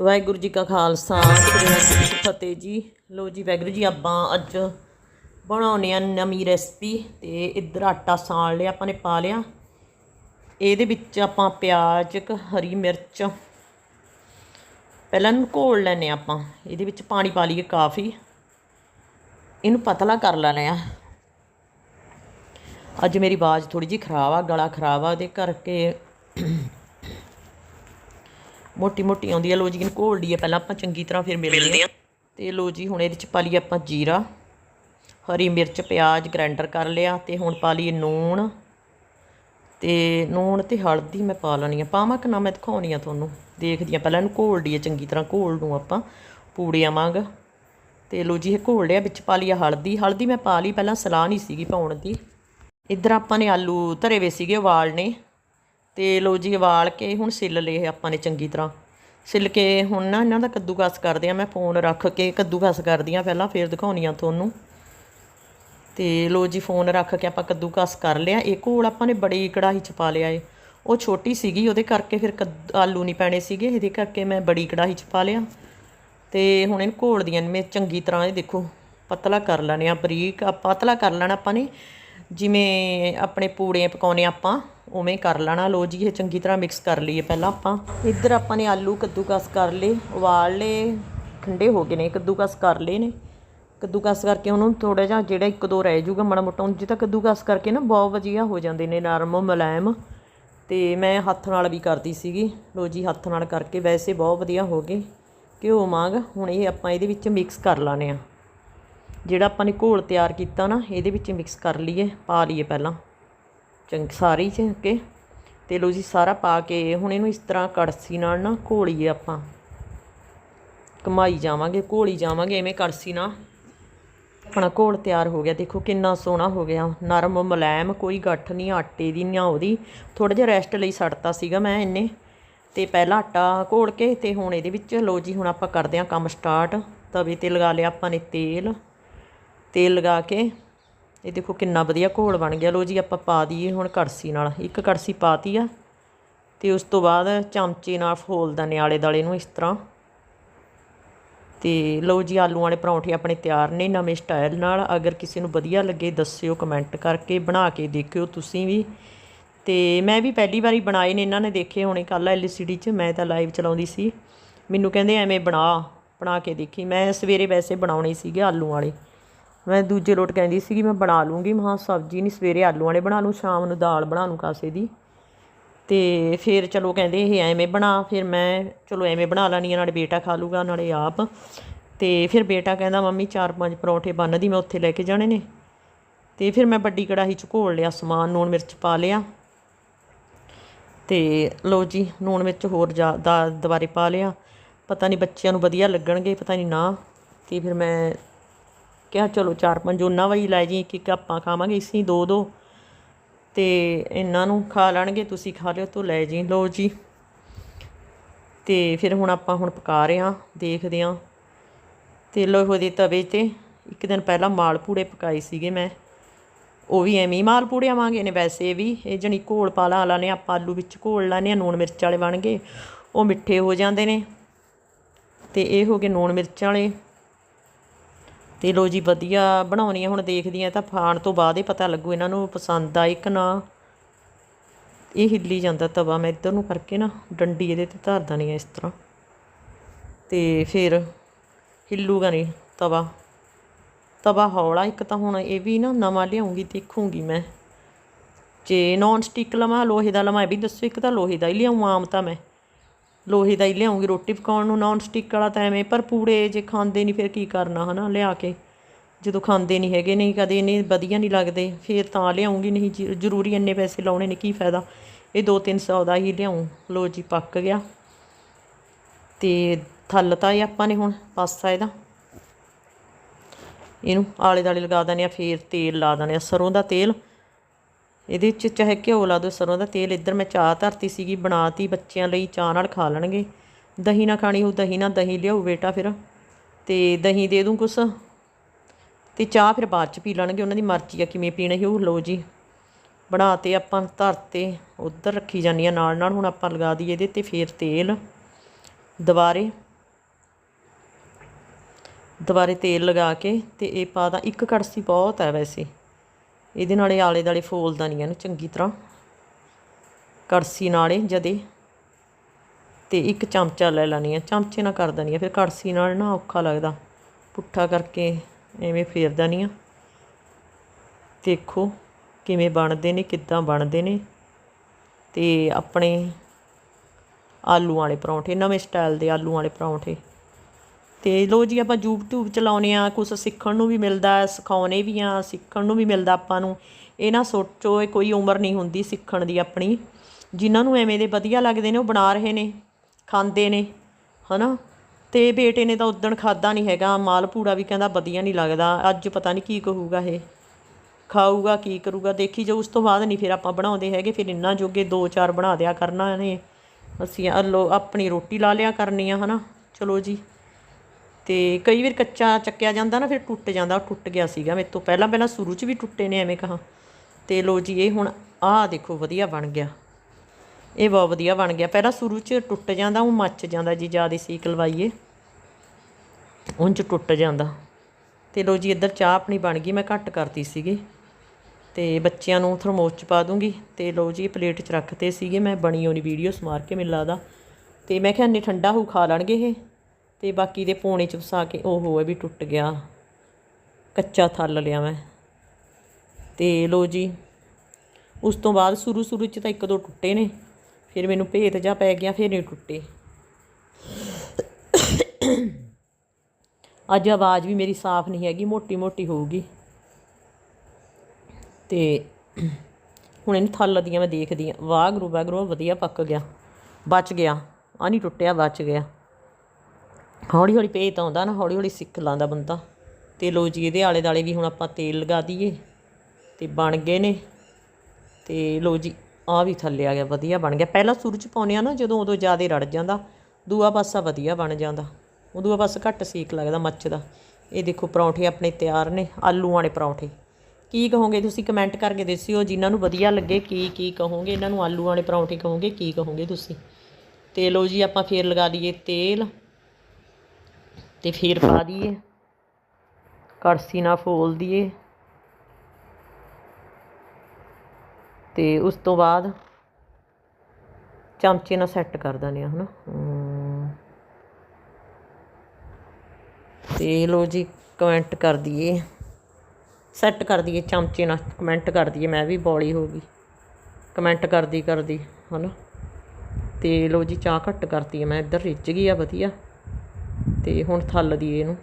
ਵਾਹਿਗੁਰੂ ਜੀ ਕਾ ਖਾਲਸਾ, ਵਾਹਿਗੁਰੂ ਜੀ ਫਤਿਹ ਜੀ। ਲੋ ਜੀ, ਵਾਹਿਗੁਰੂ ਜੀ, ਆਪਾਂ ਅੱਜ ਬਣਾਉਣੇ ਆ ਨਵੀਂ ਰੈਸਪੀ ਤੇ ਇੱਧਰ ਆਟਾ ਸਾਣ ਲਿਆ, ਆਪਾਂ ਨੇ ਪਾ ਲਿਆ। ਇਹਦੇ ਵਿੱਚ ਆਪਾਂ ਪਿਆਜ਼, ਇੱਕ ਹਰੀ ਮਿਰਚ, ਪਹਿਲਾਂ ਇਹਨੂੰ ਘੋਲ ਲੈਨੇ ਆਪਾਂ। ਇਹਦੇ ਵਿੱਚ ਪਾਣੀ ਪਾ ਲਈਏ ਕਾਫੀ। ਇਹਨੂੰ ਪਤਲਾ ਕਰ ਲੈਣੇ ਆ ਅੱਜ ਮੇਰੀ ਆਵਾਜ਼ ਥੋੜੀ ਜਿਹੀ ਖਰਾਬ ਆ, ਗਲਾ ਖਰਾਬ ਆ, ਉਹਦੇ ਕਰਕੇ ਮੋਟੀ ਮੋਟੀ ਆਉਂਦੀ ਆ। ਲੋ ਜੀ ਇਹਨੂੰ ਘੋਲ ਲਈਏ। ਪਹਿਲਾਂ ਆਪਾਂ ਚੰਗੀ ਤਰ੍ਹਾਂ ਫਿਰ ਮਿਲਦੇ ਆ। ਤੇ ਲੋ ਜੀ ਹੁਣ ਇਹਦੇ ਚ ਪਾ ਲਈਏ ਆਪਾਂ ਜੀਰਾ ਹਰੀ ਮਿਰਚ ਪਿਆਜ਼ ਗ੍ਰਾਈਂਡਰ ਕਰ ਲਿਆ ਤੇ ਹੁਣ ਪਾ ਲਈਏ ਨੂਣ। ਤੇ ਨੂਣ ਤੇ ਹਲਦੀ ਮੈਂ ਪਾ ਲੈਣੀ ਆ। ਪਾਵਾਂ ਕਿ ਨਾ ਮੈਂ ਦਿਖਾਉਣੀ ਆ ਤੁਹਾਨੂੰ। ਦੇਖਦੀ ਆ। ਪਹਿਲਾਂ ਇਹਨੂੰ ਘੋਲ ਲਈਏ ਚੰਗੀ ਤਰ੍ਹਾਂ ਘੋਲ ਨੂੰ ਆਪਾਂ ਪੂੜੀਆਂ ਵਾਂਗ। ਤੇ ਲੋ ਜੀ ਇਹ ਘੋਲ ਲਿਆ ਵਿੱਚ ਪਾ ਲਈ ਹਲਦੀ। ਹਲਦੀ ਮੈਂ ਪਾ ਲਈ ਪਹਿਲਾਂ ਸਲਾਹ ਨਹੀਂ ਸੀਗੀ ਪਾਉਣ ਦੀ। ਇੱਧਰ ਆਪਾਂ ਨੇ ਆਲੂ ਧਰੇ ਵੇ ਸੀਗੇ ਉਬਾਲਣੇ। ਤੇ ਲੋ ਜੀ ਉਬਾਲ ਕੇ ਹੁਣ ਸਿੱਲ ਲਏ ਆਪਾਂ ਨੇ ਚੰਗੀ ਤਰ੍ਹਾਂ। ਸਿੱਲ ਕੇ ਹੁਣ ਨਾ ਇਹਨਾਂ ਦਾ ਕੱਦੂਕਸ ਕਰਦੇ ਆ, ਮੈਂ ਫੋਨ ਰੱਖ ਕੇ ਕੱਦੂਕਸ ਕਰਦੀ ਆ ਪਹਿਲਾਂ, ਫੇਰ ਦਿਖਾਉਣੀ ਆ ਤੁਹਾਨੂੰ। ਤੇ ਲੋ ਜੀ, ਫੋਨ ਰੱਖ ਕੇ ਆਪਾਂ ਕੱਦੂਕਸ ਕਰ ਲਿਆ। ਇਹ ਘੋਲ ਆਪਾਂ ਨੇ ਬੜੀ ਕੜਾਹੀ ਚ ਪਾ ਲਿਆ ਏ। ਉਹ ਛੋਟੀ ਸੀਗੀ, ਉਹਦੇ ਕਰਕੇ ਫਿਰ ਕੱਦ- ਆਲੂ ਨਹੀਂ ਪੈਣੇ ਸੀਗੇ, ਇਹਦੇ ਕਰਕੇ ਮੈਂ ਬੜੀ ਕੜਾਹੀ ਚ ਪਾ ਲਿਆ। ਤੇ ਹੁਣ ਇਹਨੂੰ ਘੋਲਦੀਆਂ ਨੇ, ਮੈਂ ਚੰਗੀ ਤਰ੍ਹਾਂ ਇਹ ਦੇਖੋ, ਪਤਲਾ ਕਰ ਲੈਣੇ ਆ ਬਰੀਕ ਆ ਪਤਲਾ ਕਰ ਲੈਣਾ ਆਪਾਂ ਨੇ, ਜਿਵੇਂ ਆਪਣੇ ਪੂੜੇ ਪਕਾਉਨੇ ਆਪਾਂ। ਉਵੇਂ ਕਰ ਲੈਣਾ। ਲੋ ਜੀ, ਇਹ ਚੰਗੀ ਤਰ੍ਹਾਂ ਮਿਕਸ ਕਰ ਲਈਏ ਪਹਿਲਾਂ ਆਪਾਂ। ਇੱਧਰ ਆਪਾਂ ਨੇ ਆਲੂ ਕੱਦੂਕਸ ਕਰ ਲਏ, ਉਬਾਲ ਲਏ ਠੰਡੇ ਹੋ ਗਏ ਨੇ, ਕੱਦੂਕਸ ਕਰ ਲਏ ਨੇ। ਕੱਦੂਕਸ ਕਰਕੇ ਉਹਨੂੰ ਥੋੜਾ ਜਿਹਾ ਜਿਹੜਾ ਇੱਕ ਦੋ ਰਹਿ ਜਾਊਗਾ ਮਾੜਾ ਮੋਟਾ, ਉਂਝ ਤਾਂ ਕੱਦੂਕਸ ਕਰਕੇ ਨਾ ਬਹੁਤ ਵਧੀਆ ਹੋ ਜਾਂਦੇ ਨੇ, ਨਰਮ, ਮੁਲਾਇਮ। ਤੇ ਮੈਂ ਹੱਥ ਨਾਲ ਵੀ ਕਰਦੀ ਸੀਗੀ। ਲੋ ਜੀ, ਹੱਥ ਨਾਲ ਕਰਕੇ ਵੈਸੇ ਬਹੁਤ ਵਧੀਆ ਹੋ ਗਏ। ਘਿਓ ਮਾਂਗ ਹੁਣ ਇਹ ਆਪਾਂ ਇਹਦੇ ਵਿੱਚ ਮਿਕਸ ਕਰ ਲਾਣੇ ਆ। ਜਿਹੜਾ ਆਪਾਂ ਨੇ ਘੋਲ ਤਿਆਰ ਕੀਤਾ ਨਾ, ਇਹਦੇ ਵਿੱਚ ਮਿਕਸ ਕਰ ਲਈਏ, ਪਾ ਲਈਏ ਪਹਿਲਾਂ। ਚੰਗ ਸਾਰੀ ਚ ਕੇ ਤੇ ਲੋ ਜੀ, ਸਾਰਾ ਪਾ ਕੇ ਹੁਣ ਇਹਨੂੰ ਇਸ ਤਰ੍ਹਾਂ ਕੜਸੀ ਨਾਲ ਨਾ ਘੋਲੀਏ ਆਪਾਂ। ਕਮਾਈ ਜਾਵਾਂਗੇ, ਘੋਲੀ ਜਾਵਾਂਗੇ, ਐਵੇਂ ਕੜਸੀ ਨਾਲ। ਆਪਣਾ ਘੋਲ ਤਿਆਰ ਹੋ ਗਿਆ। ਦੇਖੋ ਕਿੰਨਾ ਸੋਹਣਾ ਹੋ ਗਿਆ। ਨਰਮ ਮੁਲਾਇਮ, ਕੋਈ ਗੱਠ ਨਹੀਂ, ਆਟੇ ਦੀ ਨਾ ਉਹਦੀ ਥੋੜਾ ਜਿਹਾ ਰੈਸਟ ਲਈ ਛੱਡਤਾ ਸੀਗਾ ਮੈਂ ਇੰਨੇ ਤੇ ਪਹਿਲਾਂ ਆਟਾ ਘੋਲ ਕੇ ਤੇ ਹੁਣ ਇਹਦੇ ਵਿੱਚ ਲੋ ਜੀ, ਹੁਣ ਆਪਾਂ ਕਰਦੇ ਹਾਂ ਕੰਮ ਸਟਾਰਟ ਤਵੇ ਤੇ ਲਗਾ ਲਿਆ ਆਪਾਂ ਨੇ ਤੇਲ। ਤੇਲ ਲਗਾ ਕੇ ਇਹ ਦੇਖੋ ਕਿੰਨਾ ਵਧੀਆ ਘੋਲ ਬਣ ਗਿਆ। ਲੋ ਜੀ, ਆਪਾਂ ਪਾ ਦਈਏ ਹੁਣ ਕੜਸੀ ਨਾਲ। ਇੱਕ ਕੜਛੀ ਪਾਤੀ ਆ ਤੇ ਉਸ ਤੋਂ ਬਾਅਦ ਚਮਚੇ ਨਾਲ ਫੋਲਦਾ ਨਿਆਲੇ ਦਾਲੇ ਨੂੰ ਇਸ ਤਰ੍ਹਾਂ। ਤੇ ਲਓ ਜੀ, ਆਲੂ ਵਾਲੇ ਪਰੌਂਠੇ ਆਪਣੇ ਤਿਆਰ ਨੇ ਨਵੇਂ ਸਟਾਈਲ ਨਾਲ। ਅਗਰ ਕਿਸੇ ਨੂੰ ਵਧੀਆ ਲੱਗੇ, ਦੱਸਿਓ, ਕਮੈਂਟ ਕਰਕੇ ਬਣਾ ਕੇ ਦੇਖਿਓ ਤੁਸੀਂ ਵੀ। ਤੇ ਮੈਂ ਵੀ ਪਹਿਲੀ ਵਾਰੀ ਬਣਾਏ ਨੇ, ਇਹਨਾਂ ਨੇ ਦੇਖੇ ਹੋਣੇ ਕੱਲ ਐਲਸੀਡੀ 'ਚ। ਮੈਂ ਤਾਂ ਲਾਈਵ ਚਲਾਉਂਦੀ ਸੀ। ਮੈਨੂੰ ਕਹਿੰਦੇ ਐਵੇਂ ਬਣਾ ਬਣਾ ਕੇ ਦੇਖੀ। ਮੈਂ ਸਵੇਰੇ ਵੈਸੇ ਬਣਾਉਣੇ ਸੀਗੇ ਆਲੂ ਵਾਲੇ। ਮੈਂ ਦੂਜੇ ਲੋਟ ਕਹਿੰਦੀ ਸੀਗੀ, ਮੈਂ ਬਣਾ ਲੂੰਗੀ। ਮਹਾ ਸਬਜ਼ੀ ਨਹੀਂ ਸਵੇਰੇ ਆਲੂ ਵਾਲੇ ਬਣਾ ਲੂੰ, ਸ਼ਾਮ ਨੂੰ ਦਾਲ ਬਣਾ ਲੂੰ ਕਾਸੇ ਦੀ। ਤੇ ਫਿਰ ਚਲੋ ਕਹਿੰਦੇ, ਇਹ ਐਵੇਂ ਬਣਾ। ਫਿਰ ਮੈਂ ਚਲੋ ਐਵੇਂ ਬਣਾ ਲੈਣੀ ਆ, ਨਾਲੇ ਬੇਟਾ ਖਾ ਲੂਗਾ, ਨਾਲੇ ਆਪ। ਤੇ ਫਿਰ ਬੇਟਾ ਕਹਿੰਦਾ, ਮੰਮੀ, ਚਾਰ ਪੰਜ ਪਰੌਂਠੇ ਬੰਨਦੀ ਮੈਂ ਉੱਥੇ ਲੈ ਕੇ ਜਾਣੇ ਨੇ। ਤੇ ਫਿਰ ਮੈਂ ਵੱਡੀ ਕੜਾਹੀ ਚ ਘੋਲ ਲਿਆ, ਸਮਾਨ, ਨੂਣ ਮਿਰਚ ਪਾ ਲਿਆ। ਤੇ ਲੋ ਜੀ, ਨੂਣ ਮਿਰਚ ਹੋਰ ਜ਼ਿਆਦਾ ਦੁਬਾਰੇ ਪਾ ਲਿਆ। ਪਤਾ ਨਹੀਂ ਬੱਚਿਆਂ ਨੂੰ ਵਧੀਆ ਲੱਗਣਗੇ, ਪਤਾ ਨਹੀਂ ਨਾ। ਤੇ ਫਿਰ ਮੈਂ ਕਿਹਾ, ਚਲੋ ਚਾਰ ਪੰਜ ਉਹਨਾਂ ਵਾਲੀ ਲੈ ਜੀ ਇੱਕ ਇੱਕ ਆਪਾਂ ਖਾਵਾਂਗੇ ਅਸੀਂ ਦੋ ਦੋ। ਤੇ ਇਹਨਾਂ ਨੂੰ ਖਾ ਲੈਣਗੇ, ਤੁਸੀਂ ਖਾ ਲਿਓ, ਤੋਂ ਲੈ ਜੀ, ਲਓ ਜੀ। ਤੇ ਫਿਰ ਹੁਣ ਆਪਾਂ ਹੁਣ ਪਕਾ ਰਹੇ ਹਾਂ, ਦੇਖਦੇ ਹਾਂ। ਤੇ ਲੋਹੇ ਦੇ ਤਵੇ ਤੇ, ਇੱਕ ਦਿਨ ਪਹਿਲਾਂ ਮਾਲ ਪੂੜੇ ਪਕਾਏ ਸੀਗੇ ਮੈਂ। ਉਹ ਵੀ ਐਵੇਂ ਹੀ ਮਾਲ ਪੂੜੇ ਆਵਾਂਗੇ ਨੇ ਵੈਸੇ ਵੀ। ਇਹ ਜਣੀ ਘੋਲ ਪਾ ਲਾ ਲਾਨੇ ਆਪਾਂ ਆਲੂ ਵਿੱਚ ਘੋਲ ਲਾਨੇ ਆ ਨੂਣ ਮਿਰਚ ਵਾਲੇ ਬਣ ਗਏ। ਉਹ ਮਿੱਠੇ ਹੋ ਜਾਂਦੇ ਨੇ। ਤੇ ਇਹ ਹੋ ਗਏ ਨੂਣ ਮਿਰਚ ਵਾਲੇ। ਤੇ ਲੋ ਜੀ, ਵਧੀਆ ਬਣਾਉਣੀ ਆ, ਹੁਣ ਦੇਖਦੀ ਆ ਤਾਂ ਖਾਣ ਤੋਂ ਬਾਅਦ ਹੀ ਪਤਾ ਲੱਗੂ ਇਹਨਾਂ ਨੂੰ ਪਸੰਦ ਆਈ ਕਿ ਨਾ। ਇਹ ਹਿੱਲੀ ਜਾਂਦਾ ਤਵਾ, ਮੈਂ ਇੱਧਰ ਨੂੰ ਕਰਕੇ ਨਾ ਡੰਡੀ ਇਹਦੇ ਤੇ ਧਰ ਦਣੀ ਆ ਇਸ ਤਰ੍ਹਾਂ। ਤੇ ਫਿਰ ਹਿੱਲੂਗਾ ਨਹੀਂ ਤਵਾ। ਤਵਾ ਹੌਲਾ, ਇੱਕ ਤਾਂ ਹੁਣ ਇਹ ਵੀ ਨਾ ਨਵਾਂ ਲਿਆਉਂਗੀ, ਦੇਖੂੰਗੀ ਮੈਂ। ਜੇ ਨੌਨ ਸਟਿਕ ਲਵਾਂ, ਲੋਹੇ ਦਾ ਲਵਾਂ, ਇਹ ਵੀ ਦੱਸੋ, ਇੱਕ ਤਾਂ ਲੋਹੇ ਦਾ ਹੀ ਲਿਆਉਂ ਆਮ ਤਾਂ ਮੈਂ। ਲੋਹੇ ਦਾ ਹੀ ਲਿਆਉਂਗੀ ਰੋਟੀ ਪਕਾਉਣ ਨੂੰ ਨੌਨ ਸਟਿਕ ਵਾਲਾ ਤਾਂ ਐਵੇਂ, ਪਰ ਪੂੜੇ ਜੇ ਖਾਂਦੇ ਨਹੀਂ, ਫਿਰ ਕੀ ਕਰਨਾ ਹਨਾ, ਲਿਆ ਕੇ। ਜਦੋਂ ਖਾਂਦੇ ਨਹੀਂ ਹੈਗੇ, ਨਹੀਂ ਕਦੇ ਇਹਨੇ ਵਧੀਆ ਨਹੀਂ ਲੱਗਦੇ, ਫਿਰ ਤਾਂ ਲਿਆਉਂਗੀ ਨਹੀਂ ਜ਼ਰੂਰੀ ਇੰਨੇ ਪੈਸੇ ਲਾਉਣੇ ਨੇ, ਕੀ ਫਾਇਦਾ। ਇਹ 2-300 ਦਾ ਹੀ ਲਿਆਉਂ। ਲੋ ਜੀ, ਪੱਕ ਗਿਆ। ਤੇ ਥੱਲਤਾ ਇਹ ਆਪਾਂ ਨੇ ਹੁਣ, ਪਾਸਾ ਇਹਦਾ। ਇਹਨੂੰ ਆਲੇ ਦਾਲੇ ਲਗਾ ਦਨੇ ਆ ਫਿਰ ਤੇਲ ਲਾ ਦਨੇ ਆ ਸਰੋਂ ਦਾ ਤੇਲ। ਇਹਦੇ ਵਿੱਚ ਚਾਹੇ ਘਿਓ ਲਾ ਦਿਓ, ਸਰੋਂ ਦਾ ਤੇਲ, ਇੱਧਰ ਮੈਂ ਚਾਹ ਧਰਤੀ ਸੀਗੀ, ਬਣਾਤੀ, ਬੱਚਿਆਂ ਲਈ ਚਾਹ ਨਾਲ ਖਾ ਲੈਣਗੇ। ਦਹੀਂ ਨਾ ਖਾਣੀ ਹੋ ਦਹੀਂ ਨਾਲ ਦਹੀਂ ਲਿਆਓ ਬੇਟਾ ਫਿਰ। ਤੇ ਦਹੀਂ ਦੇ ਦੂੰ ਕੁਛ। ਤੇ ਚਾਹ ਫਿਰ ਬਾਅਦ ਚ ਪੀ ਲੈਣਗੇ, ਉਹਨਾਂ ਦੀ ਮਰਜ਼ੀ ਆ ਕਿਵੇਂ ਪੀਣੀ ਉਹ ਲਓ ਜੀ। ਬਣਾ ਤੇ ਆਪਾਂ, ਧਰਤੇ, ਉੱਧਰ ਰੱਖੀ ਜਾਂਦੀ ਆ ਨਾਲ ਨਾਲ, ਹੁਣ ਆਪਾਂ ਲਗਾ ਦਈਏ ਇਹਦੇ ਤੇ ਫੇਰ ਤੇਲ। ਦੁਬਾਰੇ। ਦੁਬਾਰੇ ਤੇਲ ਲਗਾ ਕੇ ਤੇ ਇਹ ਪਾ ਦਾ, ਇੱਕ ਕੜਸੀ ਬਹੁਤ ਹੈ ਵੈਸੇ। ਇਹਦੇ ਨਾਲੇ ਆਲੇ ਦਾਲੇ ਫੋਲਦਾ ਨਹੀਂ ਇਹਨੂੰ ਚੰਗੀ ਤਰ੍ਹਾਂ। ਕੜਸੀ ਨਾਲੇ ਜਦੇ। ਤੇ ਇੱਕ ਚਮਚਾ ਲੈ ਲੈਣੀ ਆ, ਚਮਚੇ ਨਾਲ ਕਰ ਦੇਣੀ ਆ, ਫਿਰ ਕੜਸੀ ਨਾਲ ਨਾ ਔਖਾ ਲੱਗਦਾ। ਪੁੱਠਾ ਕਰਕੇ ਐਵੇਂ ਫੇਰਦਾ ਨਹੀਂ ਆ। ਦੇਖੋ ਕਿਵੇਂ ਬਣਦੇ ਨੇ, ਕਿੱਦਾਂ ਬਣਦੇ ਨੇ। ਤੇ ਆਪਣੇ ਆਲੂ ਵਾਲੇ ਪਰੌਂਠੇ, ਨਵੇਂ ਸਟਾਈਲ ਦੇ ਆਲੂ ਵਾਲੇ ਪਰੌਂਠੇ। ਤੇ ਲੋ ਜੀ ਆਪਾਂ YouTube ਚਲਾਉਨੇ ਆ ਕੁਝ ਸਿੱਖਣ ਨੂੰ ਵੀ ਮਿਲਦਾ ਹੈ ਸਿਖਾਉਨੇ ਵੀ ਆ, ਸਿੱਖਣ ਨੂੰ ਵੀ ਮਿਲਦਾ ਆਪਾਂ ਨੂੰ। ਇਹ ਨਾ ਸੋਚੋ, ਇਹ ਕੋਈ ਉਮਰ ਨਹੀਂ ਹੁੰਦੀ ਸਿੱਖਣ ਦੀ ਆਪਣੀ। ਜਿਨ੍ਹਾਂ ਨੂੰ ਐਵੇਂ ਦੇ ਵਧੀਆ ਲੱਗਦੇ ਨੇ, ਉਹ ਬਣਾ ਰਹੇ ਨੇ, ਖਾਂਦੇ ਨੇ, ਹਨਾ? ਤੇ ਬੇਟੇ ਨੇ ਤਾਂ ਉਦਣ ਖਾਦਾ ਨਹੀਂ ਹੈਗਾ, ਮਾਲ ਪੂੜਾ ਵੀ ਕਹਿੰਦਾ ਵਧੀਆ ਨਹੀਂ ਲੱਗਦਾ, ਅੱਜ ਪਤਾ ਨਹੀਂ ਕੀ ਕਹੂਗਾ ਇਹ। ਖਾਊਗਾ, ਕੀ ਕਰੂਗਾ, ਦੇਖੀ ਜੋ ਉਸ ਤੋਂ ਬਾਅਦ ਨਹੀਂ ਫਿਰ ਆਪਾਂ ਬਣਾਉਂਦੇ ਹੈਗੇ, ਫਿਰ ਇੰਨਾ ਜੋਗੇ ਦੋ ਚਾਰ ਬਣਾ ਦਿਆ ਕਰਨਾ ਨੇ ਅਸੀਂ ਅੱਲੋ ਆਪਣੀ ਰੋਟੀ ਲਾ ਲਿਆ ਕਰਨੀ ਆ, ਹਨਾ? ਚਲੋ ਜੀ। ਤੇ ਕਈ ਵਾਰ ਕੱਚਾ ਚੱਕਿਆ ਜਾਂਦਾ ਨਾ, ਫਿਰ ਟੁੱਟ ਜਾਂਦਾ, ਉਹ ਟੁੱਟ ਗਿਆ ਸੀਗਾ। ਮੇਰੇ ਤੋਂ ਪਹਿਲਾਂ ਪਹਿਲਾਂ ਸ਼ੁਰੂ 'ਚ ਵੀ ਟੁੱਟੇ ਨੇ, ਐਵੇਂ ਕਹਾ। ਤੇ ਲੋ ਜੀ, ਇਹ ਹੁਣ ਆਹ ਦੇਖੋ, ਵਧੀਆ ਬਣ ਗਿਆ। ਇਹ ਬਹੁਤ ਵਧੀਆ ਬਣ ਗਿਆ। ਪਹਿਲਾਂ ਸ਼ੁਰੂ 'ਚ ਟੁੱਟ ਜਾਂਦਾ, ਉਹ ਮੱਚ ਜਾਂਦਾ ਜੀ, ਜ਼ਿਆਦਾ ਸੀਕ ਲਵਾਈਏ ਉਂਝ ਟੁੱਟ ਜਾਂਦਾ। ਤੇ ਲੋ ਜੀ, ਇੱਧਰ ਚਾਹ ਆਪਣੀ ਬਣ ਗਈ, ਮੈਂ ਘੱਟ ਕਰਤੀ ਸੀਗੀ। ਤੇ ਬੱਚਿਆਂ ਨੂੰ ਥਰਮੋਸ ਚ ਪਾ ਦੂੰਗੀ। ਤੇ ਲੋ ਜੀ ਪਲੇਟ 'ਚ ਰੱਖਤੇ ਸੀਗੇ। ਮੈਂ ਬਣੀ ਹੋਣੀ ਵੀਡੀਓ ਸਮਾਰ ਕੇ, ਮੈਨੂੰ ਲੱਗਦਾ। ਤੇ ਮੈਂ ਕਿਹਾ ਇੰਨੇ ਠੰਡਾ ਹੋ ਖਾ ਲੈਣਗੇ ਇਹ। ਤੇ ਬਾਕੀ ਦੇ ਪੋਣੇ ਚ ਫਸਾ ਕੇ ਉਹ ਹੈ ਵੀ ਟੁੱਟ ਗਿਆ। ਕੱਚਾ ਥੱਲ ਲਿਆ ਮੈਂ। ਤੇ ਲੋ ਜੀ, ਉਸ ਤੋਂ ਬਾਅਦ ਸ਼ੁਰੂ ਸ਼ੁਰੂ ਚ ਤਾਂ ਇੱਕ ਦੋ ਟੁੱਟੇ ਨੇ। ਫਿਰ ਮੈਨੂੰ ਭੇਤ ਜਾ ਪੈ ਗਿਆ, ਫਿਰ ਨਹੀਂ ਟੁੱਟੇ। ਅੱਜ ਆਵਾਜ਼ ਵੀ ਮੇਰੀ ਸਾਫ਼ ਨਹੀਂ ਹੈਗੀ, ਮੋਟੀ ਮੋਟੀ ਹੋਊਗੀ। ਤੇ ਹੁਣ ਇਹਨੂੰ ਥੱਲ ਦੀਆਂ ਮੈਂ ਦੇਖਦੀ ਆ। ਵਾਹ ਗਰੂ ਵਾਹ ਗਰੂ, ਵਧੀਆ ਪੱਕ ਗਿਆ। ਬਚ ਗਿਆ। ਆ ਨਹੀਂ ਟੁੱਟਿਆ, ਬਚ ਗਿਆ। ਹੌਲੀ ਹੌਲੀ ਭੇਤ ਆਉਂਦਾ ਨਾ, ਹੌਲੀ ਹੌਲੀ ਸਿੱਖ ਲਾਂਦਾ ਬੰਦਾ। ਤੇ ਲੋ ਜੀ, ਇਹਦੇ ਆਲੇ ਦਾਲੇ ਵੀ ਹੁਣ ਆਪਾਂ ਤੇਲ ਲਗਾ ਦਈਏ ਤੇ ਬਣ ਗਏ ਨੇ। ਤੇ ਲੋ ਜੀ ਆ ਵੀ ਥੱਲੇ ਆ ਗਿਆ, ਵਧੀਆ ਬਣ ਗਿਆ। ਪਹਿਲਾਂ ਸੂਰਜ ਪਾਉਂਦੇ ਆ ਨਾ, ਜਦੋਂ ਉਦੋਂ ਜ਼ਿਆਦਾ ਰੜ ਜਾਂਦਾ, ਦੂਆ ਪਾਸਾ ਵਧੀਆ ਬਣ ਜਾਂਦਾ। ਉਦੋਂ ਪਾਸਾ ਘੱਟ ਸੇਕ ਲੱਗਦਾ ਮੱਚਦਾ ਇਹ ਦੇਖੋ, ਪਰੌਂਠੇ ਆਪਣੇ ਤਿਆਰ ਨੇ, ਆਲੂ ਵਾਲੇ ਪਰੌਂਠੇ। ਕੀ ਕਹੋਗੇ ਤੁਸੀਂ ਕਮੈਂਟ ਕਰਕੇ ਦੱਸਿਓ, ਜਿਨ੍ਹਾਂ ਨੂੰ ਵਧੀਆ ਲੱਗੇ, ਕੀ ਕੀ ਕਹੋਗੇ? ਇਹਨਾਂ ਨੂੰ ਆਲੂ ਵਾਲੇ ਪਰੌਂਠੇ ਕਹੋਗੇ, ਕੀ ਕਹੋਗੇ ਤੁਸੀਂ? ਤੇ ਲੋ ਜੀ, ਆਪਾਂ ਫੇਰ ਲਗਾ ਲਈਏ ਤੇਲ। ਤੇ ਫੇਰ ਪਾ ਦਈਏ। ਕੜਛੀ ਨਾਲ ਫੋਲ ਦਈਏ। ਤੇ ਉਸ ਤੋਂ ਬਾਅਦ ਚਮਚੇ ਨਾਲ ਸੈੱਟ ਕਰ ਦਿੰਦੇ ਆ ਹਨਾ। ਤੇ ਲੋ ਜੀ ਕਮੈਂਟ ਕਰ ਦਈਏ। ਸੈੱਟ ਕਰ ਦਈਏ ਚਮਚੇ ਨਾਲ। ਕਮੈਂਟ ਕਰ ਦਈਏ ਮੈਂ ਵੀ ਬੋਲੀ ਹੋ ਗਈ। ਕਮੈਂਟ ਕਰਦੀ ਕਰਦੀ ਹਨਾ? ਤੇ ਲੋ ਜੀ ਚਾਹ ਘੱਟ ਕਰਤੀ ਮੈਂ ਇੱਧਰ ਰਿੱਝ ਗਈ ਆ ਵਧੀਆ। ਤੇ ਹੁਣ ਥੱਲ ਦੀ ਇਹਨੂੰ।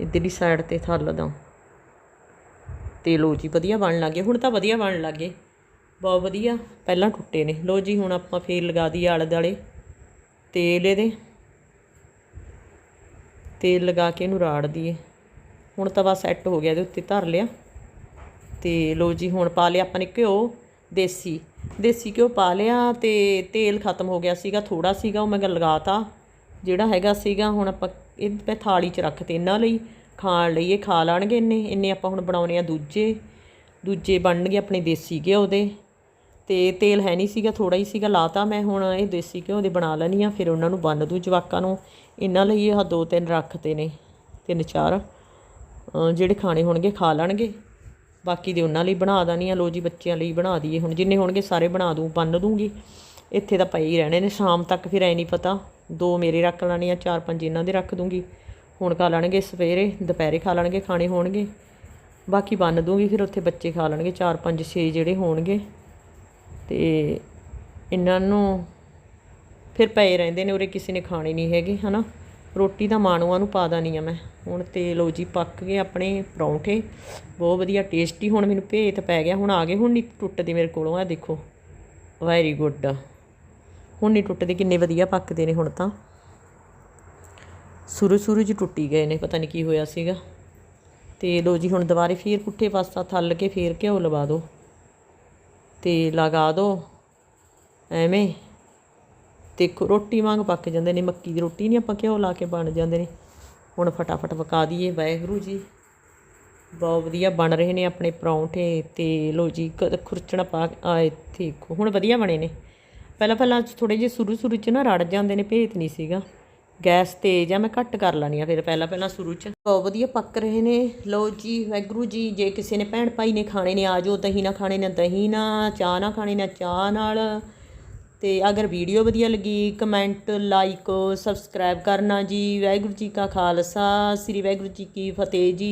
ਇੱਧਰਲੀ ਸਾਈਡ ਤੇ ਥੱਲ ਦਾ। ਤੇ ਲੋ ਜੀ, ਵਧੀਆ ਬਣ ਲੱਗੇ ਹੁਣ ਤਾਂ ਵਧੀਆ ਬਣ ਲੱਗੇ ਬਹੁਤ ਵਧੀਆ। ਪਹਿਲਾਂ ਟੁੱਟੇ ਨੇ। ਲੋ ਜੀ, ਹੁਣ ਆਪਾਂ ਫੇਰ ਲਗਾ ਦਈਏ ਆਲੇ ਦੁਆਲੇ। ਤੇਲ ਇਹਦੇ। ਤੇਲ ਲਗਾ ਕੇ ਇਹਨੂੰ ਰਾੜ ਦਈਏ। ਹੁਣ ਤਵਾ ਸੈੱਟ ਹੋ ਗਿਆ, ਇਹਦੇ ਉੱਤੇ ਧਰ ਲਿਆ। ਤੇ ਲੋ ਜੀ, ਹੁਣ ਪਾ ਲਿਆ ਆਪਾਂ ਨੇ ਘਿਓ, ਦੇਸੀ। ਦੇਸੀ ਘਿਓ ਪਾ ਲਿਆ ਤੇ ਤੇਲ ਖਤਮ ਹੋ ਗਿਆ ਸੀਗਾ ਥੋੜਾ ਸੀਗਾ, ਉਹ ਮੈਂ ਕਿਹਾ ਲਗਾਤਾ। ਜਿਹੜਾ ਹੈਗਾ ਸੀਗਾ, ਹੁਣ ਆਪਾਂ ਇਹ ਮੈਂ ਥਾਲੀ 'ਚ ਰੱਖਤੇ ਇਹਨਾਂ ਲਈ, ਖਾਣ ਲਈ, ਇਹ ਖਾ ਲੈਣਗੇ ਇੰਨੇ ਇੰਨੇ ਆਪਾਂ ਹੁਣ ਬਣਾਉਣੇ ਆ ਦੂਜੇ ਦੂਜੇ ਬਣਨਗੇ ਆਪਣੇ ਦੇਸੀ ਘਿਓ ਦੇ, ਤੇ ਤੇਲ ਹੈ ਨਹੀਂ ਸੀਗਾ ਥੋੜਾ ਹੀ ਸੀਗਾ ਲਾਤਾ ਮੈਂ, ਹੁਣ ਇਹ ਦੇਸੀ ਘਿਓ ਦੇ ਬਣਾ ਲੈਣੀ ਆ ਫਿਰ ਉਹਨਾਂ ਨੂੰ ਬੰਨ ਦੂ ਜਵਾਕਾਂ ਨੂੰ, ਇਹਨਾਂ ਲਈ ਇਹ ਦੋ ਤਿੰਨ ਰੱਖਤੇ ਨੇ, ਤਿੰਨ ਚਾਰ ਜਿਹੜੇ ਖਾਣੇ ਹੋਣਗੇ ਖਾ ਲੈਣਗੇ, ਬਾਕੀ ਦੇ ਉਹਨਾਂ ਲਈ ਬਣਾ ਦਾਨੀ ਆ ਲੋ ਜੀ ਬੱਚਿਆਂ ਲਈ ਬਣਾ ਦਈਏ ਹੁਣ, ਜਿੰਨੇ ਹੋਣਗੇ ਸਾਰੇ ਬਣਾ ਦੂੰ, ਬੰਨ ਦੂੰਗੀ। ਇੱਥੇ ਤਾਂ ਪਏ ਹੀ ਰਹਿਣੇ ਨੇ, ਸ਼ਾਮ ਤੱਕ ਫਿਰ ਐ ਨਹੀਂ ਪਤਾ, ਦੋ ਮੇਰੇ ਰੱਖ ਲੈਣੇ ਆ, ਚਾਰ ਪੰਜ ਇਹਨਾਂ ਦੇ ਰੱਖ ਦੂੰਗੀ। ਹੁਣ ਖਾ ਲੈਣਗੇ ਸਵੇਰੇ, ਦੁਪਹਿਰੇ ਖਾ ਲੈਣਗੇ, ਖਾਣੇ ਹੋਣਗੇ। ਬਾਕੀ ਬੰਨ ਦੂੰਗੀ, ਫਿਰ ਉੱਥੇ ਬੱਚੇ ਖਾ ਲੈਣਗੇ, ਚਾਰ ਪੰਜ ਛੇ ਜਿਹੜੇ ਹੋਣਗੇ। ਤੇ ਇਹਨਾਂ ਨੂੰ ਫਿਰ ਪਏ ਰਹਿੰਦੇ ਨੇ, ਉਰੇ ਕਿਸੇ ਨੇ ਖਾਣੇ ਨਹੀਂ ਹੈਗੇ, ਹਨਾ। ਰੋਟੀ ਦਾ ਮਾਣੂਆਂ ਨੂੰ ਪਾ ਨਹੀਂ ਆ ਮੈਂ। ਹੁਣ ਤੇ ਲੋ ਜੀ, ਪੱਕ ਗਏ ਆਪਣੇ ਪਰੌਂਠੇ। ਬਹੁਤ ਵਧੀਆ ਟੇਸਟੀ ਹੁਣ ਮੈਨੂੰ ਭੇਤ ਪੈ ਗਿਆ। ਹੁਣ ਆ ਗਏ, ਹੁਣ ਨਹੀਂ ਟੁੱਟਦੇ ਮੇਰੇ ਕੋਲੋਂ ਆ ਦੇਖੋ। ਵੈਰੀ ਗੁੱਡ ਹੁਣ ਨਹੀਂ ਟੁੱਟਦੇ, ਕਿੰਨੇ ਵਧੀਆ ਪੱਕਦੇ ਨੇ ਹੁਣ ਤਾਂ। ਸੁਰੂ ਸੁਰੂ ਜੀ ਟੁੱਟੀ ਗਏ ਨੇ, ਪਤਾ ਨਹੀਂ ਕੀ ਹੋਇਆ ਸੀਗਾ। ਤੇ ਲੋ ਜੀ, ਹੁਣ ਦੁਬਾਰੇ ਫੇਰ ਪੁੱਠੇ ਪਾਸਾ ਥੱਲ ਕੇ ਫੇਰ ਘਿਓ ਲਵਾ ਦਿਓ ਤੇ ਲਗਾ ਦਿਓ ਐਵੇਂ। ਦੇਖੋ, ਰੋਟੀ ਵਾਂਗ ਪੱਕ ਜਾਂਦੇ ਨੇ, ਮੱਕੀ ਦੀ ਰੋਟੀ ਨਹੀਂ ਆਪਾਂ ਘਿਓ ਲਾ ਕੇ ਬਣ ਜਾਂਦੇ ਨੇ। ਹੁਣ ਫਟਾਫਟ ਪਕਾ ਦਈਏ, ਵਾਹਿਗੁਰੂ ਜੀ। ਬਹੁਤ ਵਧੀਆ ਬਣ ਰਹੇ ਨੇ ਆਪਣੇ ਪਰੌਂਠੇ ਤੇ ਲੋ ਜੀ ਕ- ਖੁਰਚਣਾ ਪਾ ਆ ਇੱਥੇ ਦੇਖੋ, ਹੁਣ ਵਧੀਆ ਬਣੇ ਨੇ। ਪਹਿਲਾਂ ਪਹਿਲਾਂ ਥੋੜੇ ਜਿਹੇ ਸ਼ੁਰੂ ਸ਼ੁਰੂ ਚ ਨਾ ਰੜ ਜਾਂਦੇ ਨੇ, ਭੇਤ ਨਹੀਂ ਸੀਗਾ। ਗੈਸ ਤੇਜ਼ ਆ, ਮੈਂ ਘੱਟ ਕਰ ਲੈਣੀ ਆ ਫਿਰ ਪਹਿਲਾਂ ਪਹਿਲਾਂ ਸ਼ੁਰੂ ਚ। ਬਹੁਤ ਵਧੀਆ ਪੱਕ ਰਹੇ ਨੇ। ਲਓ ਜੀ ਵੈਗਰੂ ਜੀ, ਜੇ ਕਿਸੇ ਨੇ ਭੈਣ ਭਾਈ ਨੇ ਖਾਣੇ ਨੇ, ਆਜੋ, ਦਹੀਂ ਨਾ ਖਾਣੇ ਨੇ, ਦਹੀਂ ਨਾ ਚਾਹ ਨਾ ਖਾਣੇ ਨੇ, ਚਾਹ ਨਾਲ। ਤੇ ਅਗਰ ਵੀਡੀਓ ਵਧੀਆ ਲੱਗੀ, ਕਮੈਂਟ, ਲਾਈਕ, ਸਬਸਕ੍ਰਾਈਬ ਕਰਨਾ ਜੀ। ਵਾਹਿਗੁਰੂ ਜੀ ਕਾ ਖਾਲਸਾ, ਸ੍ਰੀ ਵਾਹਿਗੁਰੂ ਜੀ ਕੀ ਫਤਿਹ ਜੀ।